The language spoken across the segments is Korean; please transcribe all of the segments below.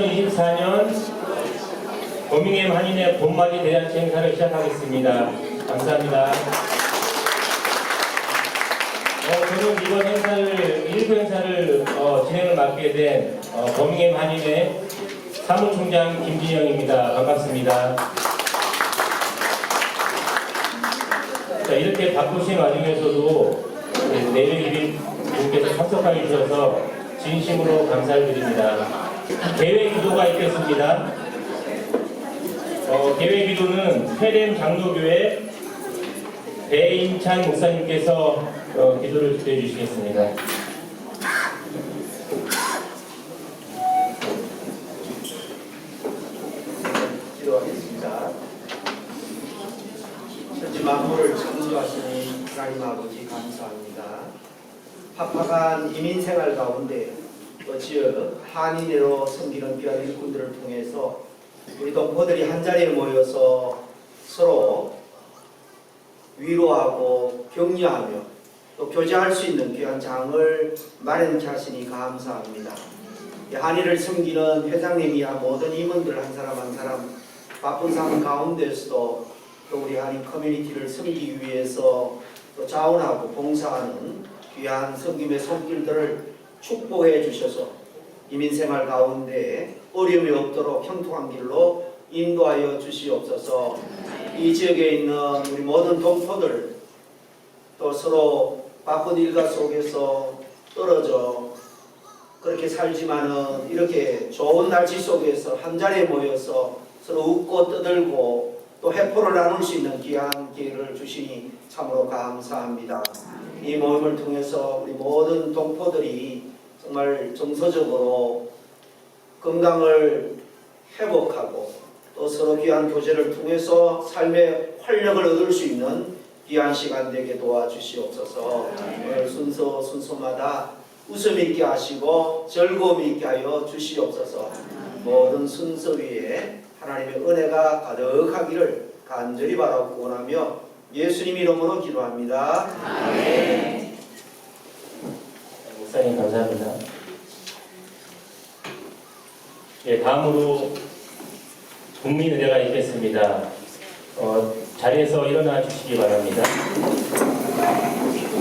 2024년 버밍햄 한인의 봄맞이 대잔치 행사를 시작하겠습니다. 감사합니다. 어, 저는 이번 행사를, 일부 행사를 어, 진행을 맡게 된 어, 버밍햄 한인의 사무총장 김진영입니다. 반갑습니다. 자, 이렇게 바쁘신 와중에서도 내외 1인분께서 참석하게 주셔서 진심으로 감사를 드립니다. 계획 기도가 있겠습니다. 어, 계획 기도는 페렘 장로교회 배인찬 목사님께서 어, 기도를 주도해 주시겠습니다. 기도하겠습니다. 현재 만물을 창조하시는 하나님 아버지 감사합니다. 팍팍한 이민 생활 가운데 어찌어 한인으로 섬기는 귀한 일꾼들을 통해서 우리 동포들이 한 자리에 모여서 서로 위로하고 격려하며 또 교제할 수 있는 귀한 장을 마련케 하시니 감사합니다. 이 한일을 섬기는 회장님이야 모든 임원들 한 사람 한 사람 바쁜 삶 가운데서도 또 우리 한인 커뮤니티를 섬기기 위해서 또 자원하고 봉사하는 귀한 섬김의 손길들을 축복해 주셔서 이민생활 가운데 어려움이 없도록 형통한 길로 인도하여 주시옵소서 이 지역에 있는 우리 모든 동포들 또 서로 바쁜 일과 속에서 떨어져 그렇게 살지만은 이렇게 좋은 날씨 속에서 한 자리에 모여서 서로 웃고 떠들고 또 해포를 나눌 수 있는 귀한 기회를 주시니 참으로 감사합니다. 이 모임을 통해서 우리 모든 동포들이 정말 정서적으로 건강을 회복하고 또 서로 귀한 교제를 통해서 삶의 활력을 얻을 수 있는 귀한 시간 되게 도와주시옵소서. 오늘 순서 순서마다 웃음 있게 하시고 즐거움 있게 하여 주시옵소서. 모든 순서 위에 하나님의 은혜가 가득하기를 간절히 바라고 원하며 예수님 이름으로 기도합니다. 목사님 감사합니다. 예, 다음으로 국민의례가 있겠습니다. 어, 자리에서 일어나 주시기 바랍니다.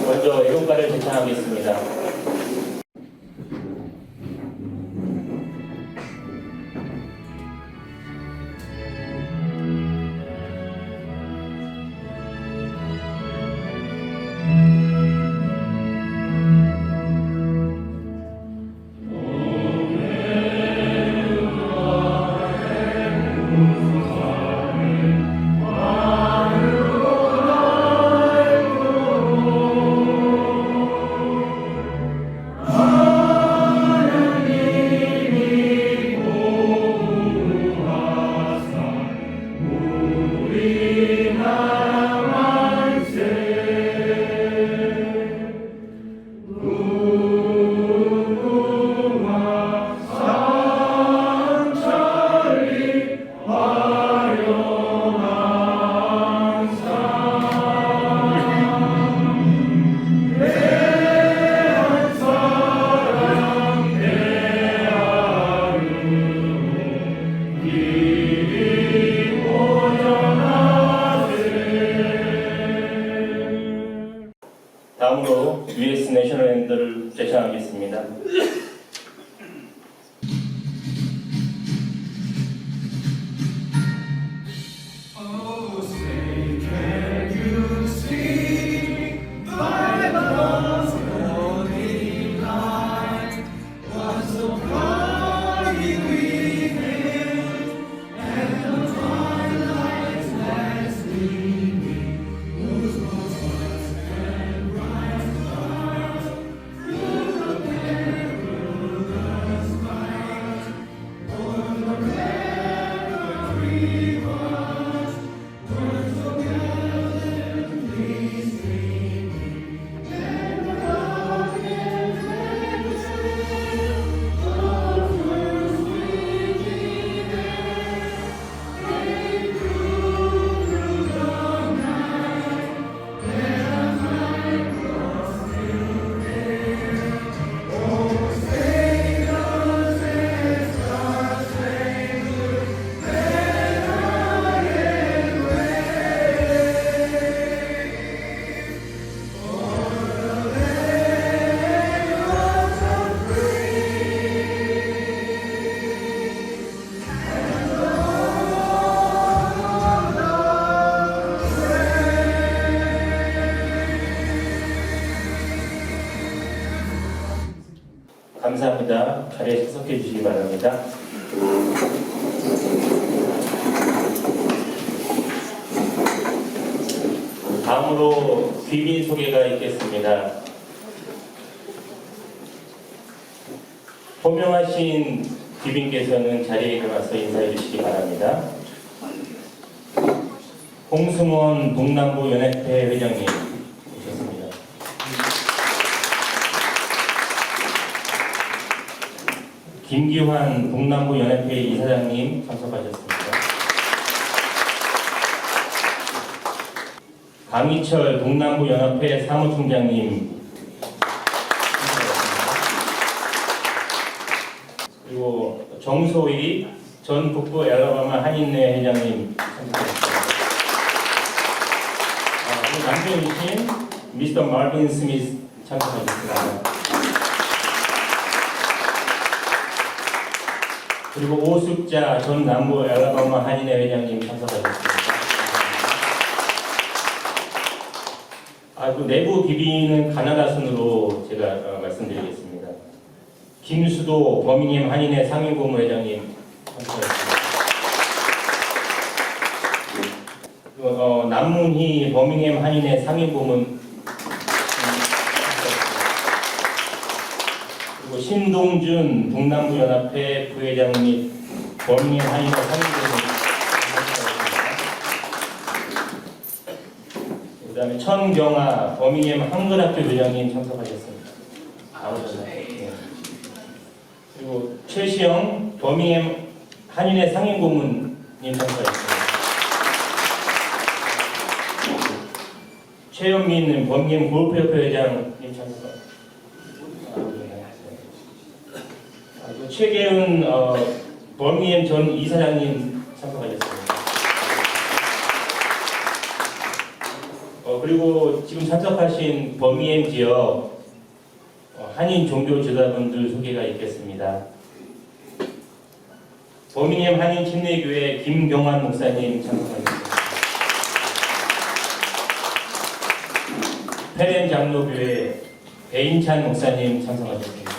먼저 애국가를 제창하겠습니다. 김기환 동남부 연합회 이사장님 참석하셨습니다. 강희철 동남부 연합회 사무총장님. 그리고 정소희 전 북부 엘라바마 한인회 회장님 참석하셨습니다. 아, 남편이신 미스터 마빈 스미스 참석하셨습니다. 그리고 오숙자 전 남부 엘라바마 한인회 회장님 참석하셨습니다. 아, 그 내부 기빈은 가나다 순으로 제가 어, 말씀드리겠습니다. 김수도 버밍햄 한인회 상임고문회장님 참석하셨습니다. 어, 남문희 버밍햄 한인회 상임고문 신동준 동남부연합회 부회장 및 버밍햄 한인회 상임고문 그다음에 천경아 버밍햄 한글학교 회장님 참석하셨습니다. 나오셨나요? 네. 그리고 최시영 버밍햄 한인회 상임고문님 참석하셨습니다. 최현민 범김 골프협회 회장님 참석. 아, 또 최계은 어, 범김 전 이사장님 참석하셨습니다. 어, 그리고 지금 참석하신 범위엠 지역 어, 한인 종교 지도자분들 소개가 있겠습니다. 범위엠 한인 침례교회 김경환 목사님 참석하셨습니다. 페렌 장로교회 배인찬 목사님 참석하셨습니다.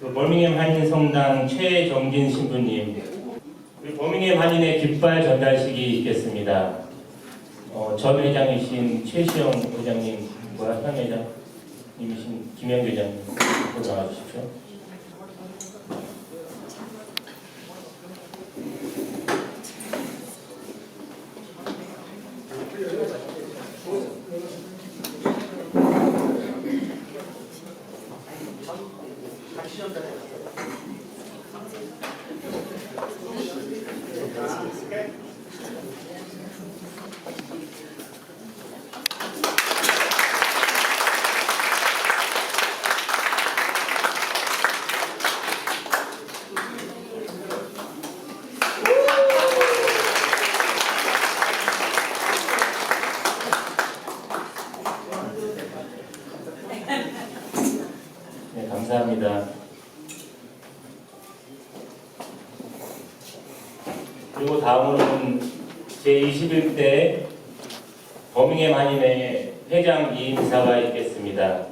그리고 버밍햄 한인 성당 최정진 신부님, 그리고 버밍햄 한인의 깃발 전달식이 있겠습니다. 어, 전 회장이신 최시영 회장님과 현 회장님이신 김영규 회장님 나와주십시오. 네, 감사합니다. 그리고 다음으로는 제21대 버밍햄 한인회 회장 이인사가 있겠습니다.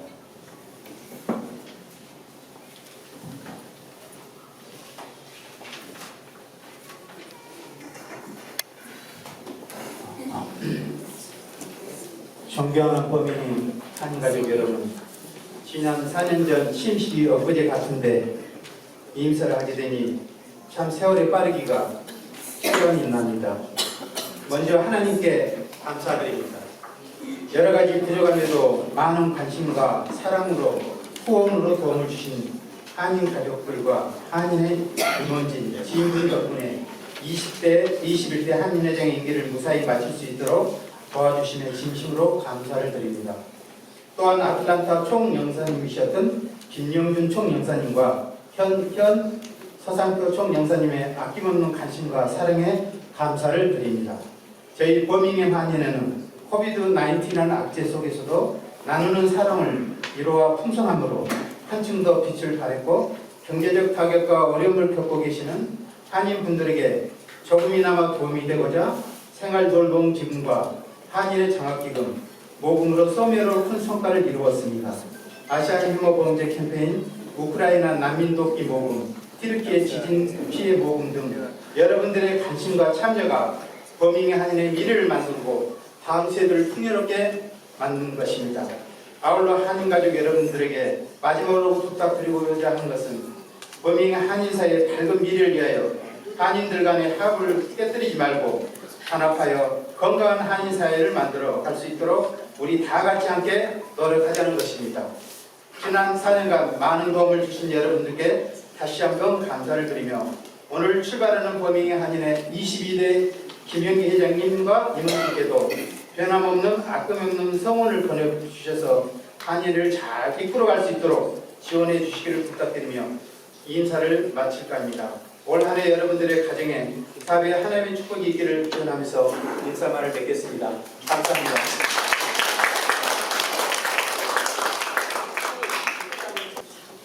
존경하는 범인인 한가족 여러분, 지난 4 년 전 심식이 엊그제 같은데 임사를 하게 되니 참 세월의 빠르기가 시간이 납니다. 먼저 하나님께 감사드립니다. 여러 가지 부족함에도 많은 관심과 사랑으로 후원으로 도움을 주신 한인 가족들과 한인의 임원진, 지인분 덕분에 20대, 21대 한인회장의 임기를 무사히 마칠 수 있도록 도와주심에 진심으로 감사를 드립니다. 또한 아틀란타 총영사님이셨던 김영준 총영사님과 현, 현 서상표 총영사님의 아낌없는 관심과 사랑에 감사를 드립니다. 저희 버밍햄 한인회는 코비드-19라는 악재 속에서도 나누는 사랑을 위로와 풍성함으로 한층 더 빛을 발했고 경제적 타격과 어려움을 겪고 계시는 한인분들에게 조금이나마 도움이 되고자 생활 돌봄 기금과 한인의 장학기금, 모금으로 소멸로 큰 성과를 이루었습니다. 아시안 혐오 범죄 캠페인, 우크라이나 난민 돕기 모금, 튀르키예 지진 피해 모금 등 여러분들의 관심과 참여가 범인의 한인의 미래를 만들고 다음 세대를 풍요롭게 만드는 것입니다. 아울러 한인 가족 여러분들에게 마지막으로 부탁드리고자 하는 것은 범인의 한인 사회의 밝은 미래를 위하여 한인들 간의 합을 깨뜨리지 말고 단합하여 건강한 한인 사회를 만들어 갈 수 있도록 우리 다 같이 함께 노력하자는 것입니다. 지난 4년간 많은 도움을 주신 여러분들께 다시 한번 감사를 드리며 오늘 출발하는 범행의 한인의 22대 김영기 회장님과 임원님께도 변함없는 아낌없는 성원을 보내주셔서 한인을 잘 이끌어갈 수 있도록 지원해 주시기를 부탁드리며 이 인사를 마칠까 합니다. 올 한해 여러분들의 가정에 사회의 하나님의 축복이 있기를 기원하면서 인사말을 맺겠습니다. 감사합니다.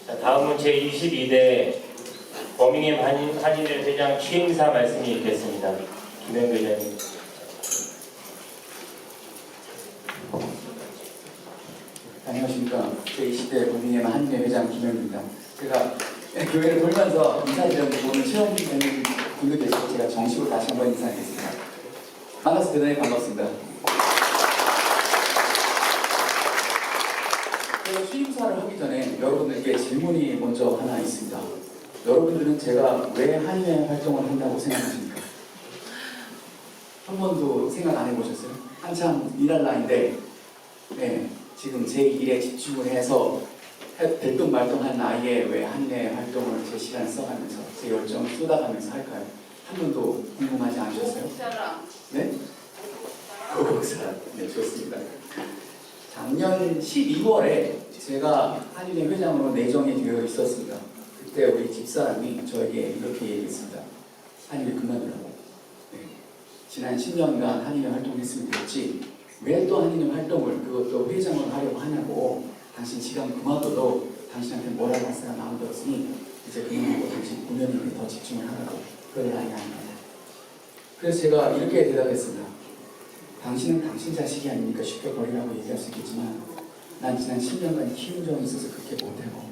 자, 다음은 제22대 버밍햄 한인, 한인회 회장 취임사 말씀이 있겠습니다. 김영규 회장님. 안녕하십니까. 제20대 국민의힘 한인회 회장 김영입니다. 제가 교회를 돌면서 인사드렸는데 오늘 체험 되는 분들 계셔서 제가 정식으로 다시 한번 인사드리겠습니다. 만나서 대단히 반갑습니다. 제가 취임사를 하기 전에 여러분들께 질문이 먼저 하나 있습니다. 여러분들은 제가 왜 한인회 활동을 한다고 생각하십니까? 한 번도 생각 안 해보셨어요? 한참 일할 나이인데 네, 지금 제 일에 집중을 해서 될동 말동한 나이에 왜 한내 활동을 제 시간 써가면서 제 열정을 쏟아가면서 할까요? 한 번도 궁금하지 않으셨어요? 네? 고국사람. 네, 좋습니다. 작년 12월에 제가 한인회 회장으로 내정이 되어 있었습니다. 그때 우리 집사람이 저에게 이렇게 얘기했습니다. 한인회 그만두라고. 네. 지난 10년간 한인회 활동했으면 됐지 왜 또 한인회 활동을 그것도 회장을 하려고 하냐고 당신 지금 그만둬도 당신한테 뭐라고 할 사람 아무도 없으니 이제 그만하고 당신 공연에 더 집중을 하라고 그럴 나이가 아닙니다. 그래서 제가 이렇게 대답했습니다. 당신은 당신 자식이 아니니까 쉽게 버리라고 얘기할 수 있겠지만 난 지난 10년간 키운 적이 있어서 그렇게 못하고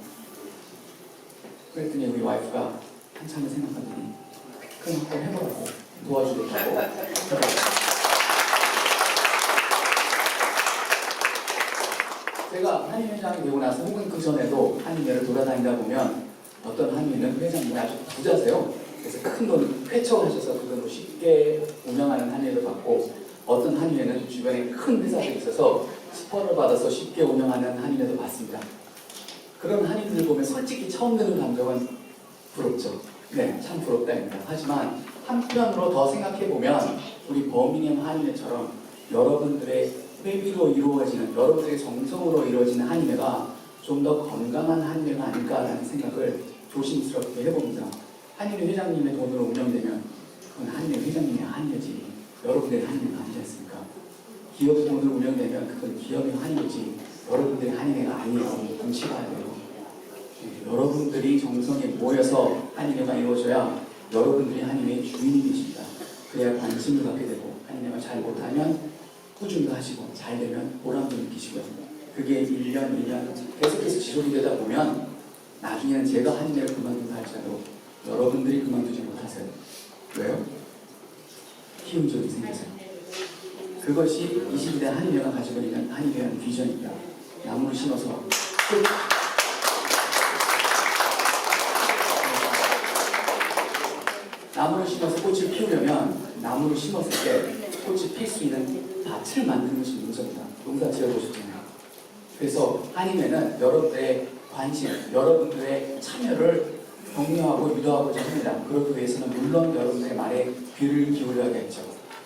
그랬더니 우리 와이프가 한참을 생각하더니 그럼 한번 해보라고 도와주겠다고 제가 한인 회장이 되고 나서 혹은 그 전에도 한인회를 돌아다니다 보면 어떤 한인은 회장님이 아주 부자세요. 그래서 큰 돈을 쾌척하셔서 그 돈으로 쉽게 운영하는 한인회를 봤고 어떤 한인회는 주변에 큰 회사들이 있어서 스폰을 받아서 쉽게 운영하는 한인회도 봤습니다. 그런 한인들 보면 솔직히 처음 드는 감정은 부럽죠. 네, 참 부럽다입니다. 하지만 한편으로 더 생각해 보면 우리 버밍햄 한인회처럼 여러분들의 회비로 이루어지는 여러분들의 정성으로 이루어지는 한인회가 좀 더 건강한 한인회가 아닐까라는 생각을 조심스럽게 해봅니다. 한인회 회장님의 돈으로 운영되면 그건 한인회 회장님의 한인회지 여러분들의 한인회가 아니지 않습니까? 기업 돈으로 운영되면 그건 기업의 한인회지 여러분들의 한인회가 아니에요. 눈치 봐야 돼요. 네, 여러분들이 정성에 모여서 한인회가 이루어져야 여러분들이 한인회의 주인이 되십니다. 그래야 관심을 갖게 되고 한인회가 잘 못하면 꾸준히 하시고 잘 되면 보람도 느끼시고요. 그게 1년, 1년 계속해서 지속이 되다 보면 나중에는 제가 한 일을 그만둔다 할지라도 여러분들이 그만두지 못하세요. 왜요? 키운 적이 생겨서요. 그것이 20대 한일회가 가지고 있는 한일회라는 비전입니다. 나무를 심어서 끝. 나무를 심어서 꽃을 피우려면 나무를 심었을 때 꽃이 필 수 있는 밭을 만드는 것이 문제입니다. 농사 지어보셨잖아요. 그래서 한임에는 여러분들의 관심, 여러분들의 참여를 격려하고 유도하고자 합니다. 그러기 위해서는 물론 여러분들의 말에 귀를 기울여야겠죠.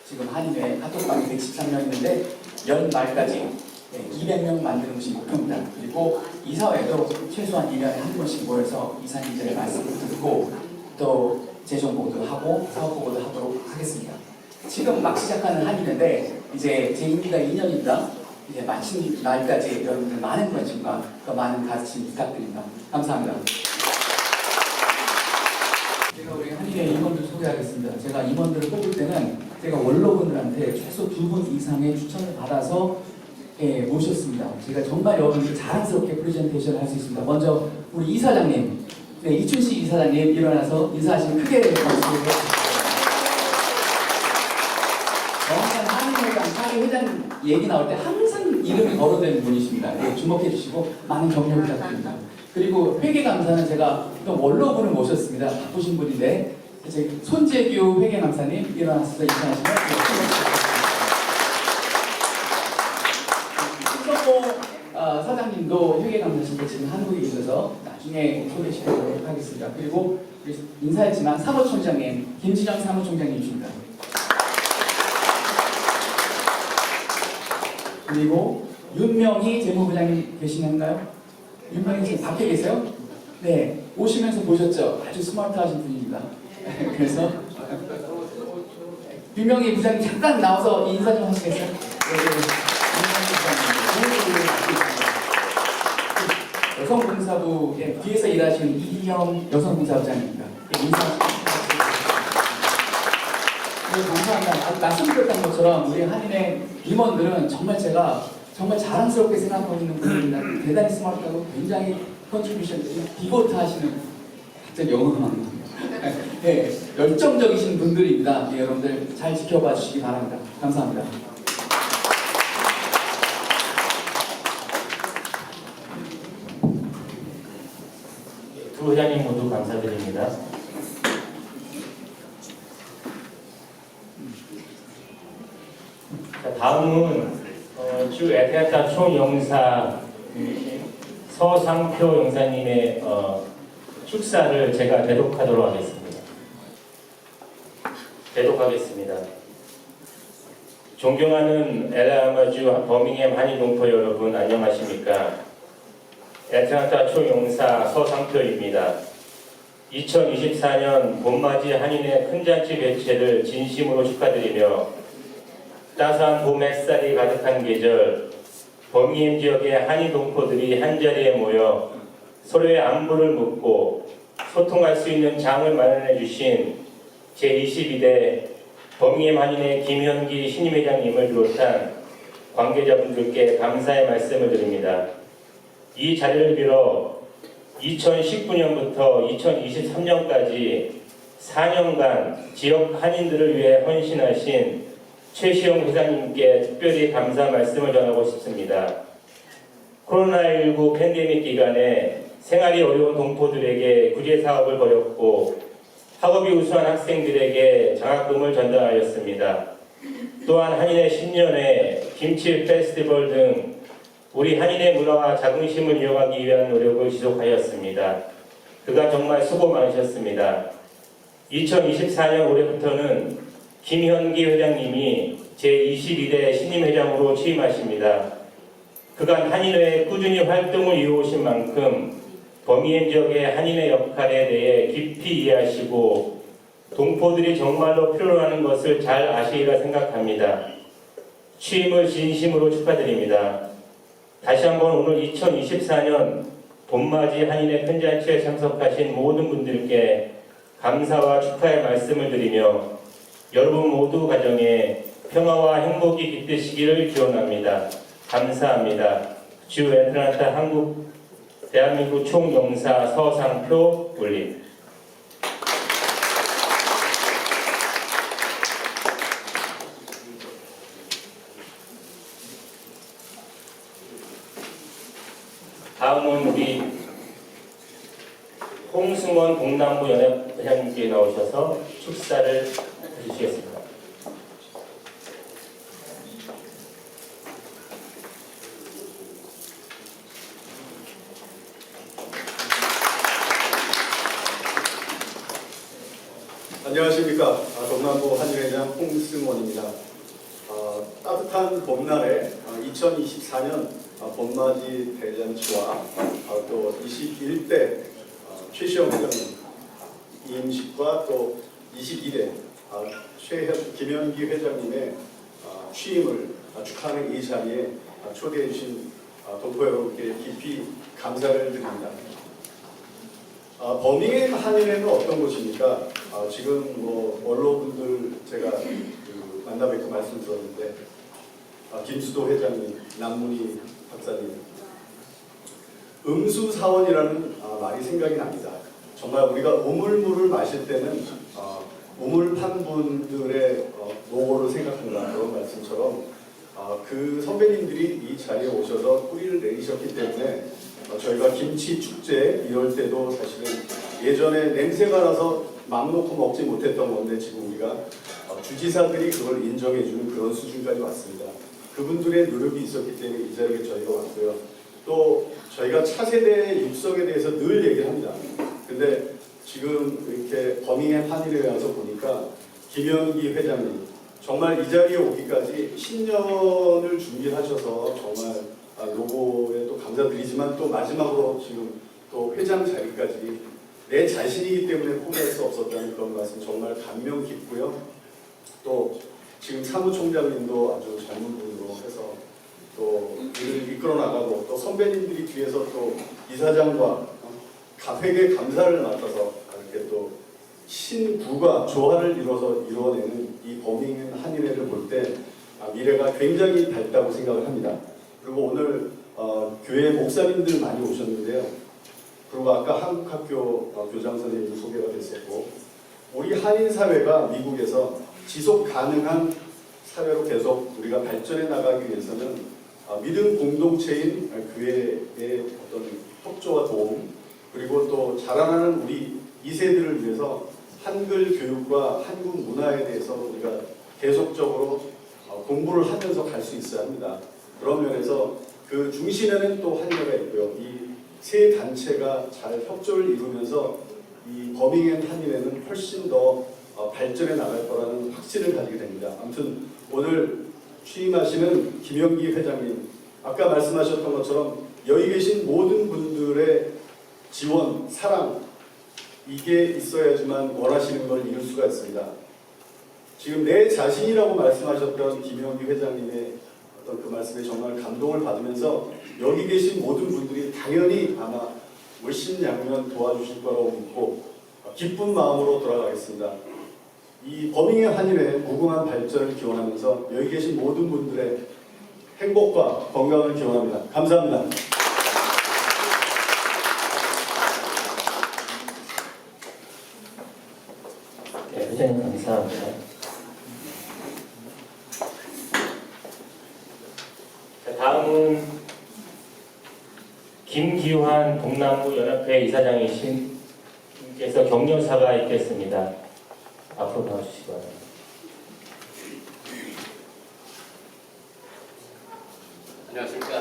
지금 한임에 카톡방이 113명 있는데 연 말까지 200명 만드는 것이 목표입니다. 그리고 이사회도 최소한 1년에 한 번씩 모여서 이사님들의 말씀을 듣고 또 재정보도 하고 사업 보고도 하도록 하겠습니다. 지금 막 시작하는 한인인데 이제 제 임기가 2년입니다. 이제 마친 날까지 여러분들 많은 관심과 더 많은 가르침 부탁드립니다. 감사합니다. 제가 우리 한인의 임원들 소개하겠습니다. 제가 임원들을 뽑을 때는 제가 원로분들한테 최소 두 분 이상의 추천을 받아서 예, 모셨습니다. 제가 정말 여러분들 자랑스럽게 프레젠테이션을 할 수 있습니다. 먼저 우리 이사장님, 네, 이춘식 이사장님 일어나서 인사하시면 크게 박수. 정확한 한인회장, 사회 회장 얘기 나올 때 항상 이름이 거론되는 분이십니다. 네, 주목해 주시고 많은 격려 부탁드립니다. 그리고 회계감사는 제가 또 원로분을 모셨습니다. 바쁘신 분인데 제 손재규 회계감사님 일어나서 인사하시면 신석호 어, 사장님도 회계감사실에 지금 한국에 계셔서 나중에 소개시켜드리도록 하겠습니다. 그리고 인사했지만 사무총장님 김지정 사무총장님이십니다. 그리고 윤명희 재무부장님 계시는가요? 윤명희 지금 밖에 계세요? 네, 오시면서 보셨죠? 아주 스마트하신 분입니다. 그래서 윤명희 부장님 잠깐 나와서 인사 좀 하시겠어요? 네, 네. 부장님, 여성봉사부 예, 뒤에서 일하시는 이희영 여성봉사부장입니다. 예, 인사 좀 네, 감사합니다. 아까 말씀드렸던 것처럼 우리 한인의 임원들은 정말 제가 정말 자랑스럽게 생각하고 있는 분들입니다. 대단히 스마트하고 굉장히 컨트리뷰션 디보트 하시는 갑자기 영어가 네, 열정적이신 분들입니다. 예, 여러분들 잘 지켜봐 주시기 바랍니다. 감사합니다. 두 회장님 모두 감사드립니다. 다음은 어, 주 에테아타 총영사 서상표 영사님의 어, 축사를 제가 대독하도록 하겠습니다. 대독하겠습니다. 존경하는 엘라마주 버밍햄 한인동포 여러분 안녕하십니까? 애트란타 총영사 서상표입니다. 2024년 봄맞이 한인의 큰 잔치 개최를 진심으로 축하드리며 따스한 봄 햇살이 가득한 계절 범임 지역의 한인 동포들이 한자리에 모여 서로의 안부를 묻고 소통할 수 있는 장을 마련해 주신 제22대 범임 한인의 김현기 신임회장님을 비롯한 관계자분들께 감사의 말씀을 드립니다. 이 자리를 빌어 2019년부터 2023년까지 4년간 지역 한인들을 위해 헌신하신 최시영 회장님께 특별히 감사 말씀을 전하고 싶습니다. 코로나19 팬데믹 기간에 생활이 어려운 동포들에게 구제 사업을 벌였고 학업이 우수한 학생들에게 장학금을 전달하였습니다. 또한 한인의 신년회, 김치 페스티벌 등 우리 한인의 문화와 자긍심을 이어가기 위한 노력을 지속하였습니다. 그가 정말 수고 많으셨습니다. 2024년 올해부터는 김현기 회장님이 제22대 신임 회장으로 취임하십니다. 그간 한인회에 꾸준히 활동을 이어오신 만큼 범위엔 지역의 한인의 역할에 대해 깊이 이해하시고 동포들이 정말로 필요로 하는 것을 잘 아시리라 생각합니다. 취임을 진심으로 축하드립니다. 다시 한번 오늘 2024년 봄맞이 한인의 큰잔치에 참석하신 모든 분들께 감사와 축하의 말씀을 드리며 여러분 모두 가정에 평화와 행복이 깃드시기를 기원합니다. 감사합니다. 주 애틀란타 한국 대한민국 총영사 서상표 올림 다음은 우리 홍승원 동남부 연합 회장님께 나오셔서 축사를 해주시겠습니다. 안녕하십니까. 아, 동남부 한일회장 홍승원입니다. 아, 따뜻한 봄날에 2024년 봄맞이 대잔치와 아, 또 21대 최시영 회장님 임식과 또 22대 최현 김현기 회장님의 아, 취임을 아, 축하하는 이 자리에 아, 초대해 주신 아, 동포 여러분께 깊이 감사를 드립니다. 아, 버밍햄 한인회는 어떤 곳입니까? 아, 지금 뭐 언론분들 제가 그 만나 뵙고 말씀 들었는데 아, 김수도 회장님, 남문희 박사님. 음수 사원이라는 아, 말이 생각이 납니다. 정말 우리가 우물물을 마실 때는 아, 우물 판 분들의 어, 노고를 생각한다 그런 말씀처럼 아, 그 선배님들이 이 자리에 오셔서 뿌리를 내리셨기 때문에 어, 저희가 김치 축제 이럴 때도 사실은 예전에 냄새가 나서 맘 놓고 먹지 못했던 건데 지금 우리가 어, 주지사들이 그걸 인정해주는 그런 수준까지 왔습니다. 그분들의 노력이 있었기 때문에 이 자리에 저희가 왔고요. 또 저희가 차세대 육성에 대해서 늘 얘기를 합니다. 근데 지금 이렇게 버밍의 판일에 와서 보니까 김영기 회장님 정말 이 자리에 오기까지 10년을 준비하셔서 정말 아, 요거에 또 감사드리지만 또 마지막으로 지금 또 회장 자리까지 내 자신이기 때문에 포기할 수 없었다는 그런 말씀 정말 감명 깊고요. 또 지금 사무총장님도 아주 젊은 분으로 해서 또 일을 이끌어 나가고 또 선배님들이 뒤에서 또 이사장과 어, 가- 회계 감사를 맡아서 이렇게 또 신구가 조화를 이뤄서 이루어내는 이 범인 한인회를 볼때 아, 미래가 굉장히 밝다고 생각을 합니다. 그리고 오늘 어, 교회 목사님들 많이 오셨는데요. 그리고 아까 한국학교 어, 교장 선생님 소개가 됐었고 우리 한인 사회가 미국에서 지속 가능한 사회로 계속 우리가 발전해 나가기 위해서는 아, 믿음 공동체인 교회의 어떤 협조와 도움 그리고 또 자라나는 우리 2세들을 위해서 한글 교육과 한국 문화에 대해서 우리가 계속적으로 어, 공부를 하면서 갈 수 있어야 합니다. 그런 면에서 그 중심에는 또 한여가 있고요. 이 세 단체가 잘 협조를 이루면서 이 버밍 앤 한인회는 훨씬 더 어, 발전해 나갈 거라는 확신을 가지게 됩니다. 아무튼 오늘 취임하시는 김영기 회장님 아까 말씀하셨던 것처럼 여기 계신 모든 분들의 지원, 사랑 이게 있어야지만 원하시는 걸 이룰 수가 있습니다. 지금 내 자신이라고 말씀하셨던 김영기 회장님의 어떤 그 말씀에 정말 감동을 받으면서 여기 계신 모든 분들이 당연히 아마 물심양면 도와주실 거라고 믿고 기쁜 마음으로 돌아가겠습니다. 이 버밍의 한일의 무궁한 발전을 기원하면서 여기 계신 모든 분들의 행복과 건강을 기원합니다. 감사합니다. 네, 회장님 감사합니다. 자, 다음은 김기환 동남부 연합회 이사장이신 분께서 격려사가 있겠습니다. 앞으로 나와주시기 바랍니다. 안녕하십니까.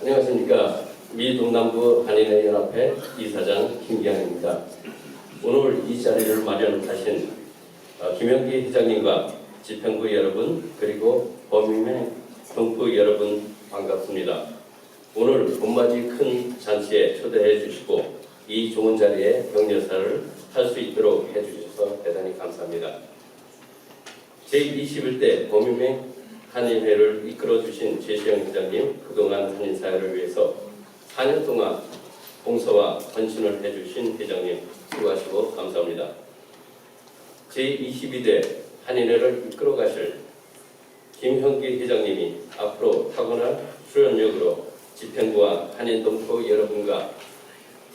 안녕하십니까. 미 동남부 한인회 연합회 이사장 김기환입니다. 오늘 이 자리를 마련하신 어, 김영기 회장님과 집행부 여러분 그리고 범임의 동포 여러분 반갑습니다. 오늘 봄맞이 큰 잔치에 초대해 주시고 이 좋은 자리에 격려사를 할 수 있도록 해주셔서 대단히 감사합니다. 제21대 범임의 한인회를 이끌어주신 최시영 회장님 그동안 한인사회를 위해서 4년 동안 봉사와 헌신을 해주신 회장님 수고하시고 감사합니다. 제22대 한인회를 이끌어 가실 김형기 회장님이 앞으로 타고난 출연력으로 집행부와 한인 동포 여러분과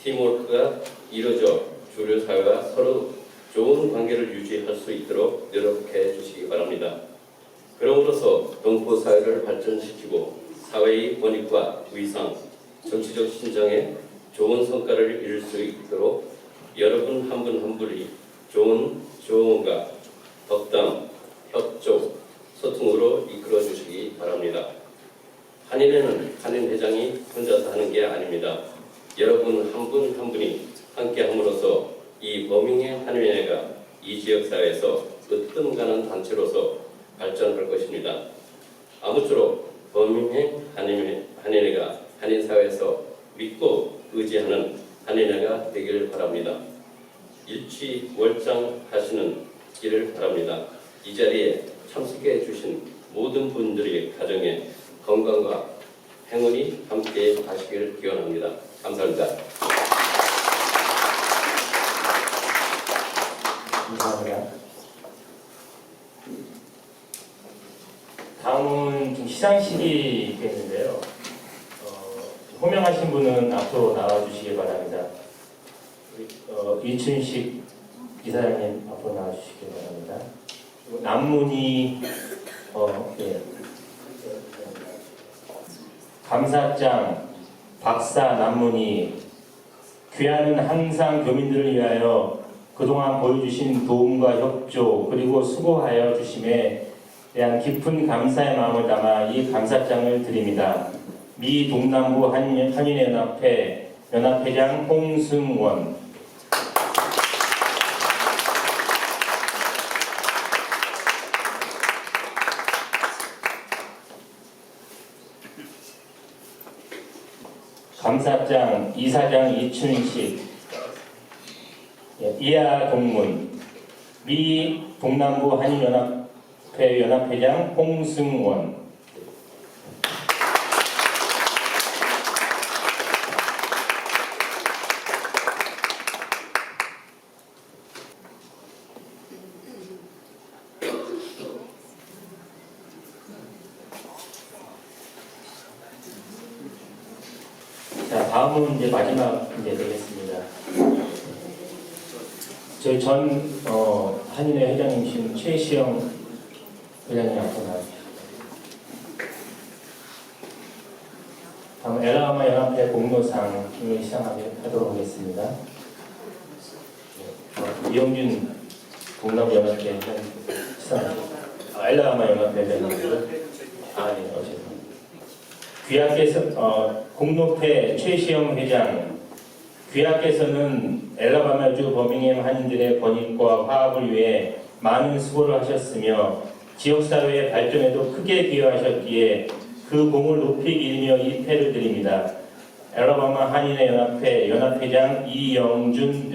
팀워크가 이루어져 주류 사회와 서로 좋은 관계를 유지할 수 있도록 노력해 주시기 바랍니다. 그럼으로써 동포 사회를 발전시키고 사회의 원익과 위상, 정치적 신장에 좋은 성과를 이룰 수 있도록 여러분 한 분한 분이 좋은 조언과 덕담, 협조, 소통으로 이끌어 주시기 바랍니다. 한인회는 한인 회장이 혼자서 하는 게 아닙니다. 여러분 한 분한 분이 함께 함으로써 이 버밍의 한인회가 이 지역 사회에서 으뜸 가는 단체로서 발전할 것입니다. 아무쪼록 버밍의 한인회, 한인회가 한인 사회에서 믿고 의지하는 한인회가 되기를 바랍니다. 일취월장 하시는 길을 바랍니다. 이 자리에 참석해 주신 모든 분들의 가정에 건강과 행운이 함께 하시길 기원합니다. 감사합니다. 감사합니다. 다음은 좀 시상식이 있겠는데요. 어, 호명하신 분은 앞으로 나와주시기 바랍니다. 어, 이춘식 이사장님 앞으로 나와주시기 바랍니다. 남문희 어, 예. 감사장 박사 남문희 귀하는 항상 교민들을 위하여 그동안 보여주신 도움과 협조 그리고 수고하여 주심에 대한 깊은 감사의 마음을 담아 이 감사장을 드립니다. 미 동남부 한- 한인연합회 연합회장 홍승원 감사장 이사장 이춘식. 예, 이하 동문. 미 동남부 한인연합회 연합회장 홍승원 자 다음은 이제 마지막 이제 되겠습니다. 저희 전 어, 한인회 회장님 앞으로 나와주십시오. 다음 엘라마 연합회 공로상을 시상하도록 하겠습니다. 네, 어, 이영준 동남부 연합회 시상하시죠. 아, 엘라마 연합회 회장님. 아, 네, 어쨌든. 귀하께서 어, 공로회 최시영 회장 귀하께서는 엘라바마주 버밍햄 한인들의 권익과 화합을 위해 많은 수고를 하셨으며 지역사회의 발전에도 크게 기여하셨기에 그 공을 높이 기리며 이 패를 드립니다. 엘라바마 한인회 연합회 연합회장 이영준